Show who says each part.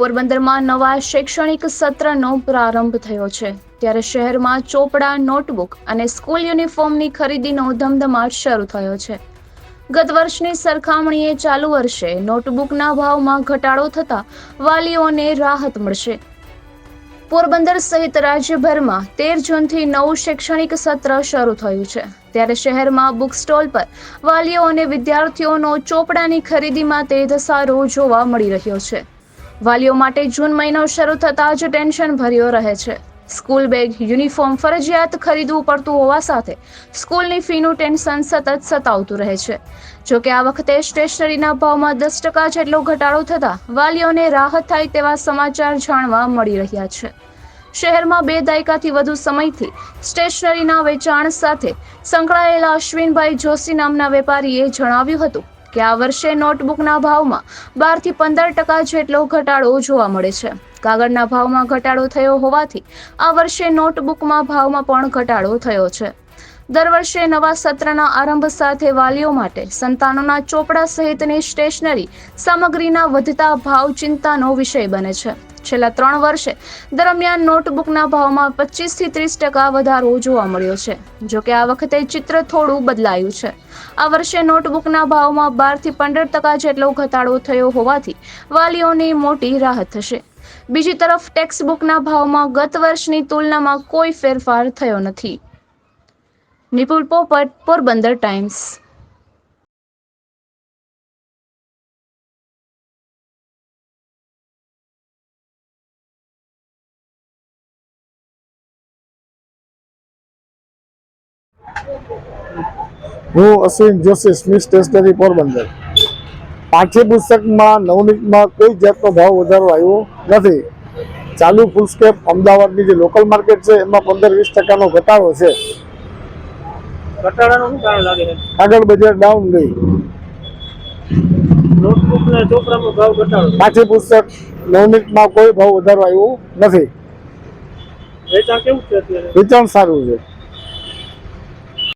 Speaker 1: પોરબંદરમાં નવા શૈક્ષણિક સત્રનો પ્રારંભ થયો છે. ત્યારે શહેરમાં ચોપડા, નોટબુક અને સ્કૂલ યુનિફોર્મની ખરીદીનો ધમધમાટ શરૂ થયો છે. ગત વર્ષની સરખામણીએ ચાલુ વર્ષે નોટબુકના ભાવમાં ઘટાડો થતા વાલીઓને રાહત મળશે. પોરબંદર સહિત રાજ્યભરમાં તેર જૂનથી નવું શૈક્ષણિક સત્ર શરૂ થયું છે. ત્યારે શહેરમાં બુક સ્ટોલ પર વાલીઓ અને વિદ્યાર્થીઓનો ચોપડાની ખરીદીમાં તે ધસારો જોવા મળી રહ્યો છે. વાલીઓ માટે જૂન મહિનો શરૂ થતાં જ ટેન્શન ભર્યો રહે છે. સ્કૂલ બેગ, યુનિફોર્મ, ફરજિયાત ખરીદવું પડતું હોવા સાથે સ્કૂલની ફીનું ટેન્શન સતત સતાવતું રહે છે. જો કે આ વખતે સ્ટેશનરીના ભાવમાં દસ ટકા જેટલો ઘટાડો થતાં વાલીઓને રાહત થાય તેવા સમાચાર જાણવા મળી રહ્યા છે. શહેરમાં બે દાયકાથી વધુ સમયથી સ્ટેશનરીના વેચાણ સાથે સંકળાયેલા અશ્વિનભાઈ જોશી નામના વેપારીએ જણાવ્યું હતું કે આ વર્ષે નોટબુકના ભાવમાં બારથી પંદર ટકા જેટલો ઘટાડો જોવા મળે છે. કાગળના ભાવમાં ઘટાડો થયો હોવાથી આ વર્ષે નોટબુકમાં ભાવમાં પણ ઘટાડો થયો છે. દર વર્ષે નવા સત્રના આરંભ સાથે વાલીઓ માટે સંતાનોના ચોપડા સહિતની સ્ટેશનરી સામગ્રીના વધતા ભાવ ચિંતાનો વિષય બને છે. છેલ્લા ત્રણ વર્ષે દરમિયાન નોટબુકના ભાવમાં પચીસથી ત્રીસ ટકા વધારો જોવા મળ્યો છે. જો કે આ વખતે ચિત્ર થોડું બદલાયું છે. આ વર્ષે નોટબુકના ભાવમાં બારથી પંદર ટકા જેટલો ઘટાડો થયો હોવાથી વાલીઓની મોટી રાહત થશે. બીજી તરફ ટેક્સ્ટબુકના ભાવમાં ગત વર્ષની તુલનામાં કોઈ ફેરફાર થયો નથી. નિપુલ પોપટ પોરબંદર ટાઈમ્સ
Speaker 2: હું અશ્વિન જોશી સ્મિથ સ્ટેશનરી પોરબંદર પાઠ્યપુસ્તકમાં, નવનીતમાં કોઈ જાતનો ભાવ વધારો આવ્યો નથી. ચાલુ ફૂલસ્કેપ અમદાવાદની જે લોકલ માર્કેટ છે, એમાં પંદર વીસ ટકાનો ઘટાડો છે.
Speaker 3: ઘટાડાનું શું કારણ લાગે છે?
Speaker 2: કાગળ બજાર ડાઉન ગઈ.
Speaker 3: નોટબુક ને ચોપડાનો ભાવ ઘટાડો.
Speaker 2: પુસ્તક નવનીતમાં કોઈ ભાવ વધારો આવ્યો નથી.
Speaker 3: વેચાણ કેવું છે અત્યારે?
Speaker 2: વેચાણ સારું છે.